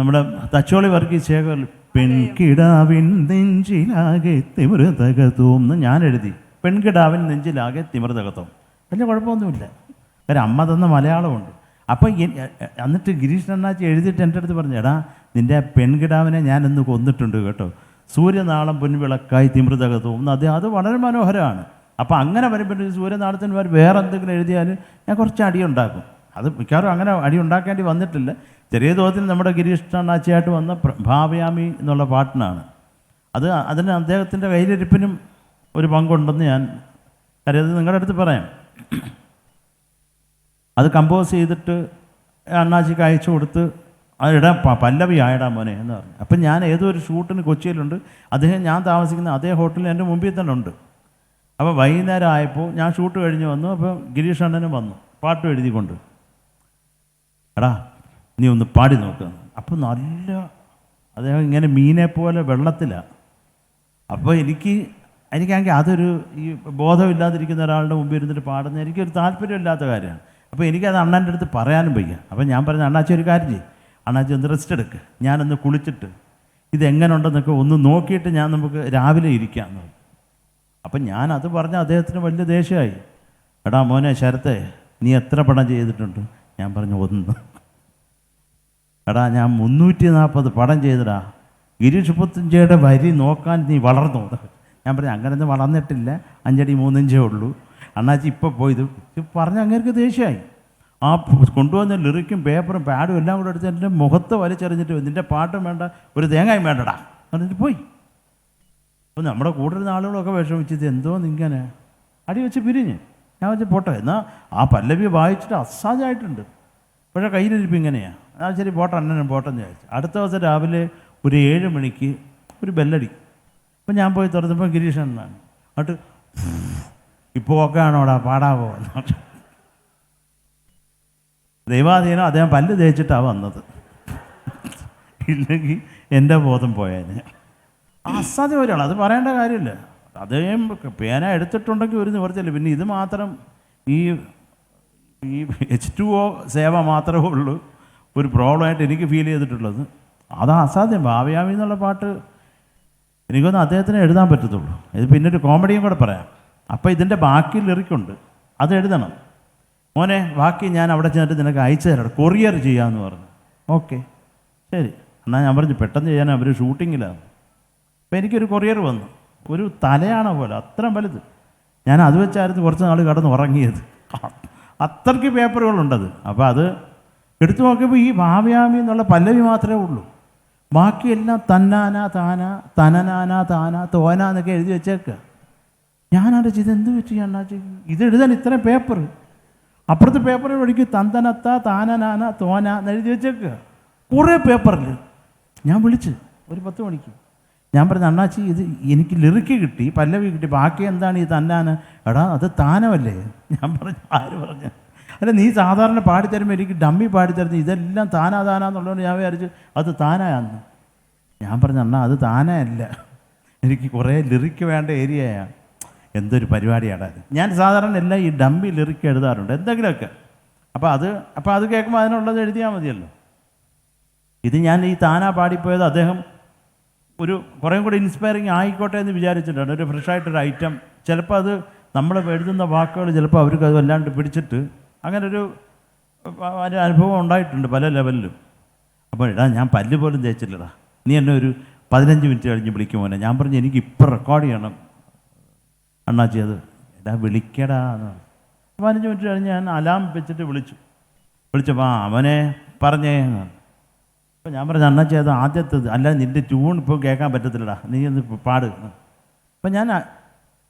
നമ്മുടെ തച്ചോളി വർഗീസ് ശേഖർ പെൺകിടാവിൻ നെഞ്ചിലാകെ തിമിർതകത്തോന്ന് ഞാൻ എഴുതി. പെൺകിടാവിൻ നെഞ്ചിലാകെ തിമിർതകത്തോം വലിയ കുഴപ്പമൊന്നുമില്ല. കാര്യം അമ്മ തന്ന മലയാളമുണ്ട്. അപ്പോൾ എന്നിട്ട് ഗിരീഷ് അണ്ണാച്ചി എഴുതിയിട്ട് എന്റെ അടുത്ത് പറഞ്ഞു എടാ നിന്റെ പെൺകിടാവിനെ ഞാനിന്ന് കൊന്നിട്ടുണ്ട് കേട്ടോ. സൂര്യനാളം പൊൻവിളക്കായി തിമൃതകത്തും അത് അത് വളരെ മനോഹരമാണ്. അപ്പോൾ അങ്ങനെ വരുമ്പോൾ സൂര്യനാളത്തിന് വേറെ എന്തെങ്കിലും എഴുതിയാൽ ഞാൻ കുറച്ച് അടി ഉണ്ടാക്കും അത് മിക്കവാറും അങ്ങനെ അടി ഉണ്ടാക്കേണ്ടി വന്നിട്ടില്ല. ചെറിയ തോതിൽ നമ്മുടെ ഗിരീഷ് വന്ന ഭാവയാമി എന്നുള്ള പാട്ടിനാണ്. അത് അതിന് അദ്ദേഹത്തിന്റെ കയ്യിലിരിപ്പിനും ഒരു പങ്കുണ്ടെന്ന് ഞാൻ കരുതി നിങ്ങളുടെ അടുത്ത് പറയാം. അത് കമ്പോസ് ചെയ്തിട്ട് അണ്ണാച്ചിക്ക് അയച്ചു കൊടുത്ത് അത് ഇടാൻ പല്ലവി ആയിടാ മോനെ എന്ന് പറഞ്ഞു. അപ്പം ഞാൻ ഏതോ ഒരു ഷൂട്ടിന് കൊച്ചിയിലുണ്ട്. അദ്ദേഹം ഞാൻ താമസിക്കുന്ന അതേ ഹോട്ടലിൽ എന്റെ മുമ്പിൽ തന്നെ ഉണ്ട്. അപ്പോൾ വൈകുന്നേരം ആയപ്പോൾ ഞാൻ ഷൂട്ട് കഴിഞ്ഞ് വന്നു. അപ്പോൾ ഗിരീഷ് അണ്ണനും വന്നു. പാട്ട് എഴുതിക്കൊണ്ട്. എടാ നീ ഒന്ന് പാടി നോക്ക്. അപ്പോൾ നല്ല അദ്ദേഹം ഇങ്ങനെ മീനെ പോലെ വെള്ളത്തിലാണ് അപ്പോൾ എനിക്ക് എനിക്കാണെങ്കിൽ അതൊരു ഈ ബോധമില്ലാതിരിക്കുന്ന ഒരാളുടെ മുമ്പിൽ ഇരുന്നിട്ട് പാടുന്ന എനിക്കൊരു താല്പര്യമില്ലാത്ത കാര്യമാണ്. അപ്പോൾ എനിക്കത് അണ്ണന്റെ അടുത്ത് പറയാനും വയ്യ. അപ്പോൾ ഞാൻ പറഞ്ഞു അണ്ണാച്ചി ഒരു കാര്യം ചെയ്യും. അണ്ണാച്ചി ഒന്ന് റെസ്റ്റ് എടുക്ക്. ഞാനൊന്ന് കുളിച്ചിട്ട് ഇതെങ്ങനെ ഉണ്ടെന്നൊക്കെ ഒന്ന് നോക്കിയിട്ട് ഞാൻ നമുക്ക് രാവിലെ ഇരിക്കാം അപ്പം ഞാൻ അത് പറഞ്ഞ അദ്ദേഹത്തിന് വലിയ ദേഷ്യമായി. എടാ മോനെ ശരത്തെ നീ എത്ര പണം ചെയ്തിട്ടുണ്ട്? ഞാൻ പറഞ്ഞു ഒന്ന്. എടാ ഞാൻ മുന്നൂറ്റി നാൽപ്പത് പടം ചെയ്തടാ. ഗിരീഷ് പുത്തഞ്ചയുടെ വരി നോക്കാൻ നീ വളർന്നു? ഞാൻ പറഞ്ഞു അങ്ങനെ ഒന്നും വളർന്നിട്ടില്ല. അഞ്ചടി മൂന്നിഞ്ചേ ഉള്ളൂ. അണ്ണാച്ചി ഇപ്പോൾ പോയത് പറഞ്ഞ അങ്ങേർക്ക് ദേഷ്യമായി. ആ കൊണ്ടുവന്ന ലിറിക്കും പേപ്പറും പാഡും എല്ലാം കൂടെ എടുത്ത് എന്റെ മുഖത്ത് വലിച്ചെറിഞ്ഞിട്ട് നിന്റെ പാട്ടും വേണ്ട ഒരു തേങ്ങയും വേണ്ടടാ. എന്നിട്ട് പോയി. അപ്പോൾ നമ്മുടെ കൂടുതൽ ആളുകളൊക്കെ വിഷമിച്ചത് എന്തോ നിങ്ങനെ. അടി വെച്ച് പിരിഞ്ഞ്. ഞാൻ വെച്ച് പോട്ടെ എന്നാൽ ആ പല്ലവി വായിച്ചിട്ട് അസാധ്യമായിട്ടുണ്ട് പക്ഷേ കയ്യിലിരിപ്പ് ഇങ്ങനെയാണ് ആ ശരി പോട്ടെ അണ്ണനും പോട്ടെന്ന് വിചാരിച്ചു. അടുത്ത ദിവസം രാവിലെ ഒരു ഏഴ് മണിക്ക് ഒരു ബെല്ലടി. അപ്പം ഞാൻ പോയി തുറന്നപ്പോൾ ഗിരീഷ് എന്നാണ് എന്നിട്ട് ഇപ്പോൾ ഒക്കെ ആണോടാ പാടാവോ എന്ന് പറഞ്ഞു. ദൈവാധീനം അദ്ദേഹം പല്ല് തേച്ചിട്ടാണ് വന്നത്. ഇല്ലെങ്കിൽ എന്റെ ബോധം പോയേനെ അസാധ്യം ഒരാൾ അത് പറയേണ്ട കാര്യമില്ല. അദ്ദേഹം പേന എടുത്തിട്ടുണ്ടെങ്കിൽ ഒരു നിവർത്തിയില്ല. പിന്നെ ഇത് മാത്രം ഈ ഈ എച്ച് ടു ഒ സേവ മാത്രമേ ഉള്ളൂ. ഒരു പ്രോബ്ലമായിട്ട് എനിക്ക് ഫീൽ ചെയ്തിട്ടുള്ളത്. അത് അസാധ്യം. ഭാവയാമി എന്നുള്ള പാട്ട് എനിക്കൊന്ന് അദ്ദേഹത്തിന് എഴുതാൻ പറ്റത്തുള്ളൂ. ഇത് പിന്നെ ഒരു കോമഡിയും കൂടെ പറയാം. അപ്പോൾ ഇതിന്റെ ബാക്കി ലിറിക്കുണ്ട് അത് എഴുതണം. മോനെ ബാക്കി ഞാൻ അവിടെ ചെന്നിട്ട് നിനക്ക് അയച്ചു തരാം. കൊറിയർ ചെയ്യാമെന്ന് പറഞ്ഞു. ഓക്കെ. ശരി. എന്നാൽ ഞാൻ പറഞ്ഞു പെട്ടെന്ന് ചെയ്യാൻ അവർ ഷൂട്ടിങ്ങിലാണ്. അപ്പോൾ എനിക്കൊരു കൊറിയർ വന്നു. ഒരു തലയാണ പോലെ. അത്ര വലുത്. ഞാൻ അത് വെച്ചായിരുന്നു കുറച്ച് നാൾ കടന്ന് ഉറങ്ങിയത് അത്രയ്ക്ക് പേപ്പറുകളുണ്ടത്. അപ്പോൾ അത് എടുത്തു നോക്കിയപ്പോൾ ഈ ഭാവയാമി എന്നുള്ള പല്ലവി മാത്രമേ ഉള്ളൂ. ബാക്കിയെല്ലാം തന്നാന താന തനനാന താന തോന എന്നൊക്കെ എഴുതി വെച്ചേക്കുക. ഞാനാണ്ട് ചെയ്ത് എന്ത് പറ്റി അണ്ണാച്ചി ഇത് എഴുതാൻ ഇത്ര പേപ്പർ അപ്പുറത്തെ പേപ്പറിൽ ഒഴിക്കും തന്തനത്ത താനനാന തോന എന്ന് എഴുതി വെച്ചേക്കുക. കുറേ പേപ്പറിൽ ഞാൻ വിളിച്ച് ഒരു പത്ത് മണിക്ക്. ഞാൻ പറഞ്ഞു അണ്ണാച്ചി ഇത് എനിക്ക് ലിറിക്ക് കിട്ടി പല്ലവി കിട്ടി. ബാക്കി എന്താണ് ഈ തന്നാന്? എടാ അത് താനമല്ലേ. ഞാൻ പറഞ്ഞു ആര് പറഞ്ഞു? അല്ല നീ സാധാരണ പാടിത്തരുമ്പോൾ എനിക്ക് ഡമ്മി പാടിത്തരുന്നു ഇതെല്ലാം താനാ താനാന്നുള്ളതുകൊണ്ട് ഞാൻ വിചാരിച്ചു അത് താനായാന്ന്. ഞാൻ പറഞ്ഞു അണ്ണാ അത് താനല്ല എനിക്ക് കുറേ ലിറിക്ക് വേണ്ട ഏരിയയാണ് എന്തൊരു പരിപാടിയാണ് അത് ഞാൻ സാധാരണ എല്ലാം ഈ ഡമ്മി ലിറിക്ക് എഴുതാറുണ്ട്. എന്തെങ്കിലുമൊക്കെ. അപ്പോൾ അത് അപ്പോൾ അത് കേൾക്കുമ്പോൾ അതിനുള്ളത് എഴുതിയാൽ മതിയല്ലോ. ഇത് ഞാൻ ഈ താനാ പാടിപ്പോയത് അദ്ദേഹം ഒരു കുറേ കൂടി ഇൻസ്പയറിങ് ആയിക്കോട്ടെ എന്ന് വിചാരിച്ചിട്ടുണ്ട് ഒരു ഫ്രഷായിട്ടൊരു ഐറ്റം ചിലപ്പോൾ അത് നമ്മൾ എഴുതുന്ന വാക്കുകൾ ചിലപ്പോൾ അവർക്ക് അത് വല്ലാണ്ട് പിടിച്ചിട്ട് അങ്ങനെ ഒരു അനുഭവം ഉണ്ടായിട്ടുണ്ട് പല ലെവലിലും. അപ്പോൾ എടാ ഞാൻ പല്ല് പോലും തേച്ചില്ലടാ. നീ എന്നെ ഒരു പതിനഞ്ച് മിനിറ്റ് കഴിഞ്ഞ് വിളിക്കും മോനെ. ഞാൻ പറഞ്ഞു എനിക്ക് ഇപ്പം റെക്കോർഡ് ചെയ്യണം. അണ്ണാ അത് എടാ വിളിക്കടാ എന്ന്. പതിനഞ്ച് മിനിറ്റ് കഴിഞ്ഞ് ഞാൻ അലാം വെച്ചിട്ട് വിളിച്ചു. വിളിച്ചപ്പോൾ ആ അവനെ പറഞ്ഞേ. അപ്പോൾ ഞാൻ പറഞ്ഞു അണ്ണാച്ചി അത് ആദ്യത്തത്. അല്ല നിന്റെ ട്യൂൺ ഇപ്പോൾ കേൾക്കാൻ പറ്റത്തില്ലടാ. നീ ഒന്ന് പാട് അപ്പം ഞാൻ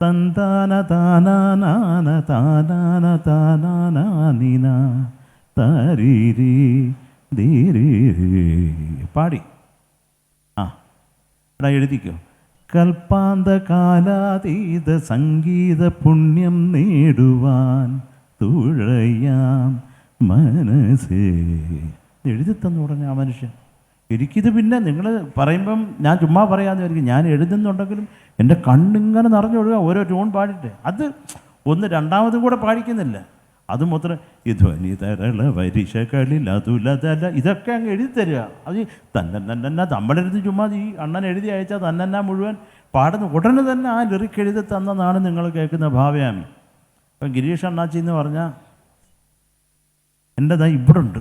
തന്താന താനാന താനാന താനാനീന തരീരി ധീരീ. പാടി. ആ എടാ എഴുതിക്കോ. കൽപ്പാന്ത കാലാതീത സംഗീത പുണ്യം നേടുവാൻ തുഴയാം മനസ്സേ. എഴുതി തന്നു പറഞ്ഞ ആ മനുഷ്യൻ. എനിക്കിത് പിന്നെ നിങ്ങൾ പറയുമ്പം ഞാൻ ചുമ്മാ പറയാമെന്ന് വിചാരിക്കും ഞാൻ എഴുതുന്നുണ്ടെങ്കിലും എന്റെ കണ്ണിങ്ങനെ നിറഞ്ഞൊഴുക ഓരോ ട്യൂൺ പാടിയിട്ട്. അത് ഒന്ന് രണ്ടാമതും കൂടെ പാടിക്കുന്നില്ല. അത് മൊത്തം ഈ ധ്വനി തരള വരിശകളിൽ അതുലതല ഇതൊക്കെ അങ്ങ് എഴുതി തരിക. അത് തന്നെ തന്നെ നമ്മളെഴുതി ചുമ്മാ ഈ അണ്ണൻ എഴുതി അയച്ചാൽ തന്നെ മുഴുവൻ പാടുന്ന ഉടനെ തന്നെ ആ ലിറിക്ക് എഴുതി തന്നതാണ് നിങ്ങൾ കേൾക്കുന്ന ഭാവയാമി. അപ്പം ഗിരീഷ് അണ്ണാച്ചി എന്ന് പറഞ്ഞാൽ എന്റെതാ ഇവിടുണ്ട്.